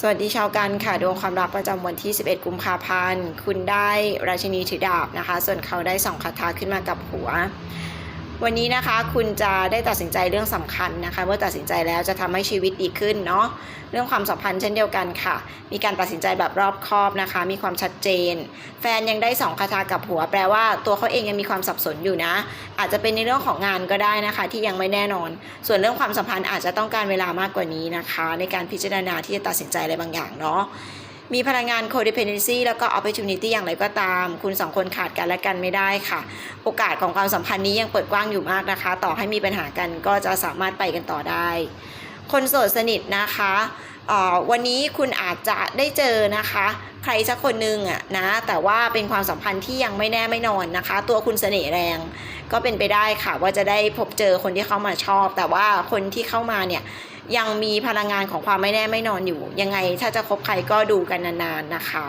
สวัสดีชาวกันค่ะดวงความรักประจำวันที่ 11 กุมภาพันธ์ คุณได้ราชินีถือดาบนะคะ ส่วนเขาได้สองคาถาขึ้นมากับหัว วันนี้นะคะคุณจะได้ตัดสินใจเรื่องสำคัญนะคะ เมื่อตัดสินใจแล้วจะทำให้ชีวิตดีขึ้นเนาะเรื่องความสัมพันธ์เช่นเดียวกันค่ะ มีการตัดสินใจแบบรอบคอบนะคะ มีความชัดเจน แฟนยังได้สองคาถากับหัว แปลว่าตัวเขาเองยังมีความสับสนอยู่นะ อาจจะเป็นในเรื่องของงานก็ได้นะคะ ที่ยังไม่แน่นอน ส่วนเรื่องความสัมพันธ์อาจจะต้องการเวลามากกว่านี้นะคะ ในการพิจารณาที่จะตัดสินใจอะไรบางอย่างเนาะ มีพลังงาน codependency แล้วก็ opportunity อย่างไรก็ตาม คุณสองคนขาดกันและกันไม่ได้ค่ะ โอกาสของความสัมพันธ์นี้ยังเปิดกว้างอยู่มากนะคะ ต่อให้มีปัญหากันก็จะสามารถไปกันต่อได้ คนโสดสนิทนะคะวันนี้คุณอาจจะได้เจอนะคะ ใครสักคนหนึ่งอะนะแต่ว่าเป็นความสัมพันธ์ที่ยังไม่แน่ไม่นอนนะคะ ตัวคุณเสน่ห์แรง ก็เป็นไปได้ค่ะว่าจะได้พบเจอคนที่เข้ามาชอบ แต่ว่าคนที่เข้ามาเนี่ยยังมีพลังงานของความไม่แน่ไม่นอนอยู่ ยังไงถ้าจะคบใครก็ดูกันนานๆนะคะ